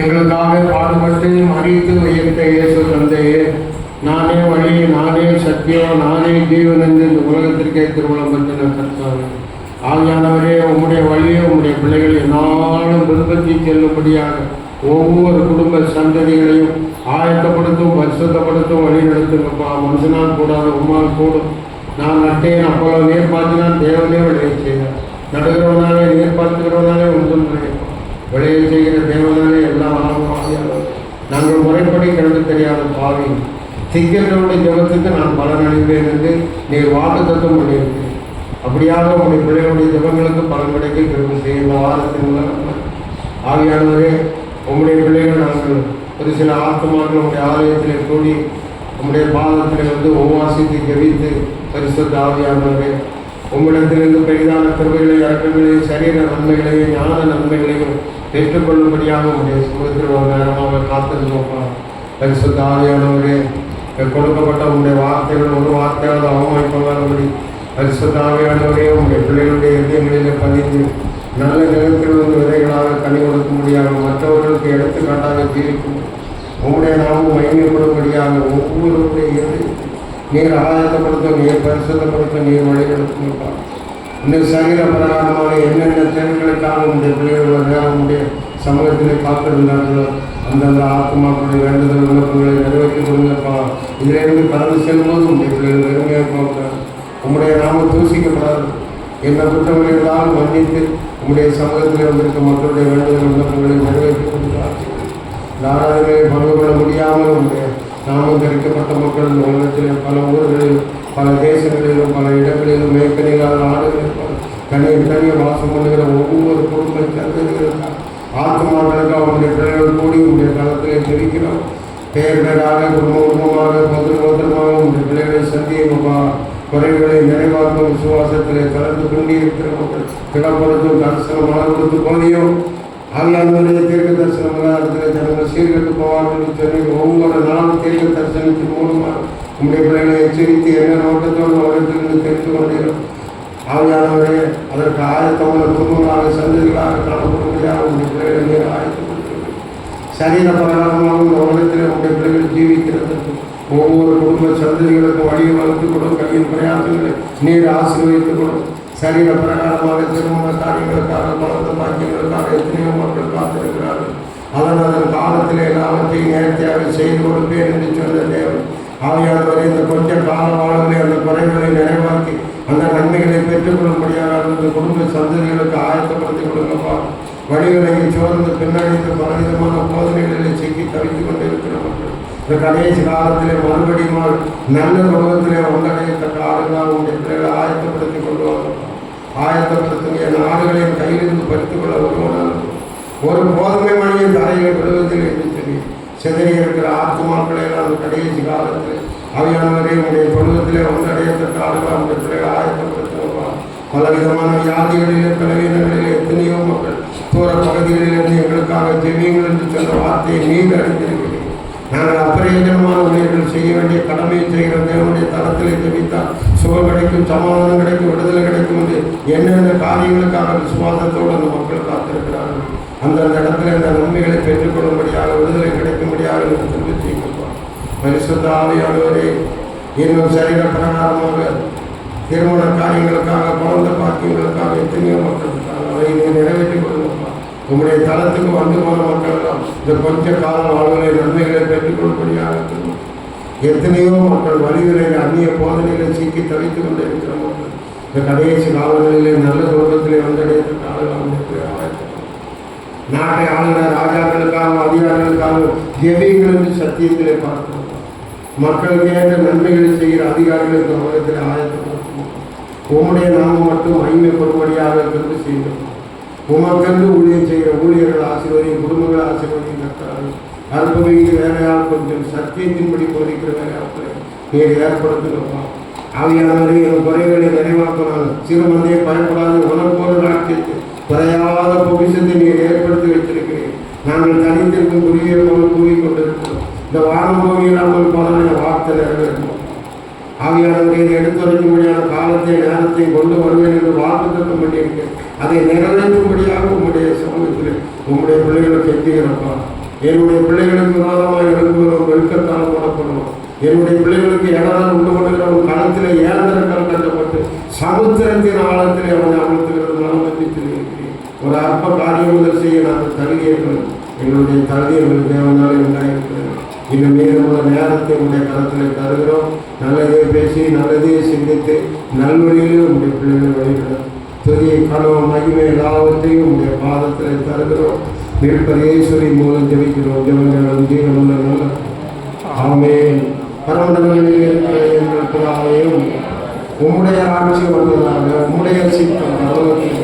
எங்களுக்காக பாடுபட்டு மறித்து உயர்த்த இயேசு தந்தையே. நானே வழி நானே சத்தியம் நானே ஜீவன் என்று இந்த உலகத்திற்கே திருமணம் பற்றின கர்த்தாவே. ஆகியானவரே உம்முடைய வழியை உம்முடைய பிள்ளைகள் என்னாலும் விருப்பத்தி செல்லும்படியாக ஒவ்வொரு குடும்ப சந்ததிகளையும் ஆயத்தப்படுத்தும் வருஷத்தப்படுத்தும் வழி நடத்துங்கப்பா மனுஷனால் கூடாது உம்மால் கூடும். நான் நட்டேன் அப்போலோ நீர் பார்த்தினான் தேவனே விளைய செய்தார். நடுகிறவனாலே நீர் பார்த்துக்கிறவனாலே உண்டும் நினைப்பேன் விளைவு செய்கிற தேவனாலே எல்லாம் ஆரம்பமாக நாங்கள் முறைப்படி கிடந்து தெரியாத பாவி. திக்கர்களுடைய ஜபத்துக்கு நான் பலன் அளிப்பேன் என்று நீர் வாக்கு தத்துவம் பண்ணியிருக்கேன் அப்படியாக உங்களுடைய பிள்ளைகளுடைய ஜபங்களுக்கு பலன் கிடைக்க கிருபை செய்ய வாரத்தின் மூலம். ஆவியானவரே உங்களுடைய பிள்ளைகள் நாங்கள் ஒரு சில ஆத்மாக்கள் உங்களுடைய ஆலயத்திலே கூடி உங்களுடைய பாதத்திலே வந்து உபவாசித்து ஜெபித்து பரிசுத்த ஆவியானவரே உங்களிடத்திலிருந்து பெரிதான கிருபைகளை இறக்கங்களையும் சரீர நன்மைகளையும் ஞான நன்மைகளையும் ஏற்றுக்கொள்ளும்படியாக உங்களுடைய சுமத்தில் ஒரு நேரமாக காத்திருந்தோம்ப்பா பரிசுத்த ஆவியானவரே கொடுக்கப்பட்ட உங்களுடைய வார்த்தைகள் ஒரு வார்த்தையாவது அவமானிப்பதானபடி பரிசுத்த ஆவியானவரே உங்களுடைய பிள்ளைகளுடைய இதயங்களில் பதிந்து நல்ல நிலத்தில் வந்து விதைகளாக கனி கொடுக்கும்படியாக மற்றவர்களுக்கு எடுத்துக்காட்டாக ஜீவிக்கும். உங்களுடைய நாமும் மயங்கப்படும்படியாக ஒவ்வொருவருடைய இறுதி நீர் ஆயத்தப்படுத்தும் நீர் பரிசுத்தப்படுத்தும் நீர் வழிநடத்துங்கப்பா இந்த சரீர பிரகாரமாக என்னென்ன தேவைகளுக்காக உங்களுடைய பிள்ளைகள் நேரம் சமூகத்திலே காத்திருந்தார்களோ அந்தந்த ஆத்மாக்களுடைய வேண்டுதல் விண்ணப்பங்களை நிறைவேற்றி கொடுங்கப்பா. இதிலிருந்து கடந்து செல்லும்போது உங்களுடைய பிள்ளைகள் வெறுமையாக போகிறார் உங்களுடைய நாம தூசிக்கப்படாது. என்ன குற்றங்கள் இருந்தாலும் மன்னித்து உங்களுடைய சமூகத்தில் வந்திருக்க மக்களுடைய வேண்டுதல் விண்ணப்பங்களை நிறைவேற்றி கொடுக்கிறார் நாடாளுமே பங்கு கொள்ள முடியாமல் உங்களுடைய நாமம் தெரிவிக்கப்பட்ட மக்கள் இந்த உலகத்தில் பல ஊர்களிலும் பல தேசங்களிலும் பல இடங்களிலும் மேற்கணிகளால் நாடுகளில் தனியை தனியை வாசம் பண்ணுகிற ஒவ்வொரு குடும்ப சந்ததிகளுக்காக ஆத்மாக்களுக்காக உங்களுடைய பிள்ளைகள் கூடி உங்களுடைய காலத்திலே தெரிவிக்கிறோம் பேர் பேராக குடும்ப குடும்பமாக பத்திர பத்திரமாக உங்களுடைய பிள்ளைகளை சந்தியமா குறைகளை நிறைவாக்கும் விசுவாசத்திலே கலந்து கொண்டிருக்கிற மக்கள் கிளப்படுத்தும் தரிசனம் மனம் கொடுத்து போதியும் ஆவியானவருடைய தீர்க்க தரிசனம் இடத்துல ஜனங்கள் சீர்கட்டு போவார்கள் சொல்லி ஒவ்வொரு நாளும் தீர்க்க தரிசனத்தின் மூலமாக உங்களுடைய பிள்ளைகளை எச்சரித்து என்ன நோக்கத்தோடு அவரிடத்திலிருந்து தெரிந்து கொண்டிருக்கிறோம் ஆவியானவரே அதற்கு ஆயத்தமான குடும்பங்களாக சந்ததிகளாக காணப்படும்படியாக உங்களுடைய பிள்ளைகளை நீர் ஆயத்தப்படுத்துங்கள் சரீர பிரகாரமாக இந்த உலகத்தில் உங்கள் பிள்ளைகள் ஜீவிக்கிறது. ஒவ்வொரு குடும்ப சந்ததிகளுக்கும் வழியை வளர்த்து கொடும் கையின் பிரயாசங்களை நீர் ஆசீர்வதித்துக் கொடும் சரீர பிரகாரமாக திருமண காரியங்களுக்காக குழந்தை பாக்கியங்களுக்காக எத்தனையோ மக்கள் காத்திருக்கிறார்கள். அதன் அதன் காலத்தில் எல்லாவற்றையும் நேர்த்தியாக செய்து கொடுப்பேன் என்று சொன்ன தேவன். ஆவியானவரை இந்த கொஞ்ச கால வாழ்வில் அந்த குறைகளை நிறைவாக்கி அந்த நன்மைகளை பெற்றுக்கொள்ளும்படியாக அந்த குடும்ப சந்ததிகளுக்கு ஆயத்தப்படுத்திக் கொடுங்கப்பா வழிவிலகி சோர்ந்து பின்னடைந்து பலவிதமான போதனைகளிலே சிக்கி தவித்துக் கொண்டிருக்கிறவர்கள் இந்த கடைசி காலத்திலே மறுபடியும் நல்ல குடும்பத்திலே வந்தடையத்தக்க ஆளுநர் உங்களுடைய பிள்ளைகளை ஆயத்தப்படுத்தி கொண்டு வந்தோம் என் ஆடுகளையும் கையிலிருந்து பறித்துக் கொள்ள வருவனால் ஒரு போதனை மணியின் தலையை விடுவதில் என்று சொல்லி சிதறி இருக்கிற ஆத்மாக்களை கடைசி காலத்தில் அவையானவரே உங்களுடைய குடும்பத்திலே வந்தடையத்தக்க ஆளுநர் உங்களுடைய பிள்ளைகளை ஆயத்தப்படுத்துவா பல விதமான பலவீனங்களிலே எத்தனையோ மக்கள் தூர பகுதிகளிலிருந்து எங்களுக்காக ஜெமியுங்கள் என்று சொன்ன வார்த்தையை நீங்கள் அறிந்திருக்கிறீர்கள். நாங்கள் அப்பிரயோஜனமான ஊழியர்கள் செய்ய வேண்டிய கடமையை செய்கிற தேவனுடைய தளத்தில் தெரிவித்தால் சுகம் கிடைக்கும் சமாதானம் கிடைக்கும் விடுதலை கிடைக்கும் என்று என்னென்ன காரியங்களுக்காக விசுவாசத்தோடு அந்த மக்கள் காத்திருக்கிறார்கள். அந்தந்த இடத்துல இந்த நன்மைகளை பெற்றுக்கொள்ளும்படியாக விடுதலை கிடைக்கும்படியாக என்று திரும்பி செய்யுங்கப்பா பரிசுத்த ஆவியானவரே இன்னும் சரீர பிரகாரமாக திருமண காரியங்களுக்காக குழந்த பாக்கியங்களுக்காக எத்தனையோ மக்கள் இருக்காங்க. அதை நிறைவேற்றி கொடுங்கப்பா. உங்களுடைய தளத்துக்கு வந்து போன மக்கள் எல்லாம் இந்த கொஞ்ச கால வாழ்வுகளை நன்மைகளை பெற்றுக்கொள்படியாக இருக்கணும். எத்தனையோ மக்கள் வழிகளில் அந்நிய போதனைகளை சிக்கி தவித்துக் கொண்டு இருக்கிற மக்கள் இந்த கடைசி காலங்களிலே நல்ல தோட்டத்திலே வந்தடைந்த ஆளுநர் நாட்டை ஆளுநர் ராஜாக்களுக்காக அதிகாரிகளுக்காகவும் ஜெபிங்கள் சத்தியத்திலே பார்க்கிறோம் மக்களுக்கு ஏற்ற நன்மைகளை செய்கிற அதிகாரிகள் இந்த உலகத்தில் ஆயத்தப்படுத்தும் உம்முடைய நாமம் மட்டும் மகிமைப்படும்படியாக இருந்து செய்யும் உமக்கென்று ஊழியம் செய்கிற ஊழியர்கள் ஆசீர்வதியும் குடும்பங்கள் ஆசீர்வதியும் கற்கிறார்கள் அற்புதம் வேலையால் கொஞ்சம் சத்தியத்தின்படி போதிக்கிற வேலையாட்களை நீர் ஏற்படுத்துகிறப்பா ஆவியானவரே என் குறைகளை நிறைவாக்கினால் சிறுமந்தையை பயப்படாது உனக்கோடு நாட்டிற்கு குறையாத பொக்கிஷத்தை நீர் ஏற்படுத்தி வைத்திருக்கிறேன். நாங்கள் தனித்திருக்கும் குறுகிய போல கூறிக்கொண்டிருக்கிறோம் இந்த வாரம் போகிறாமல் போன வார்த்தை நிறைவேற்றும் ஆவியானவரை எடுத்துரைக்கும்படியான காலத்தை நேரத்தை கொண்டு வருவேன் என்று வாக்கு தத்தம் பண்ணியிருக்கேன் அதை நிறைவேற்றும்படியாக உங்களுடைய சமூகத்தில் உங்களுடைய பிள்ளைகளை கெஞ்சுகிறப்பா என்னுடைய பிள்ளைகளுக்கு விரோதமாக எழுப்புகிறோம் வெறுக்கத்தால் போடப்படுவோம் என்னுடைய பிள்ளைகளுக்கு இடரால் உண்டு பண்ணுகிறவன் களத்தில் ஏந்திரங்கள் கட்டப்பட்டு சமுத்திரத்தின் ஆழத்திலே அவனை அமர்த்துகிறது மனம் பற்றி தெரிவிக்கிறேன் ஒரு அற்ப காரியம் முதல் செய்ய நான் தகுதியர்கள் என்னுடைய தகுதி எங்களுக்கு தேவனாலே உண்டாயிருக்கிறது. இன்னும் மீதமுள்ள நேரத்தை உடைய கரத்திலே தருகிறோம். நல்லதே பேசி நல்லதே சிந்தித்து நல்வழியிலே உடைய பிள்ளைகள் வழிபடும் துதி கனவு மகிமை எல்லாவற்றையும் உடைய பாதத்திலே தருகிறோம். நிற்பரேஸ்வரி மூலம் ஜெபிக்கிறோம். ஜெவங்களும் ஜீவனுள்ள நல்ல. ஆமே பரமண்டங்களில் இருக்கிற எங்கள் பிதாவையும் உம்முடைய ஆட்சி வந்ததாக உம்முடைய சித்தம் பரவத்தில்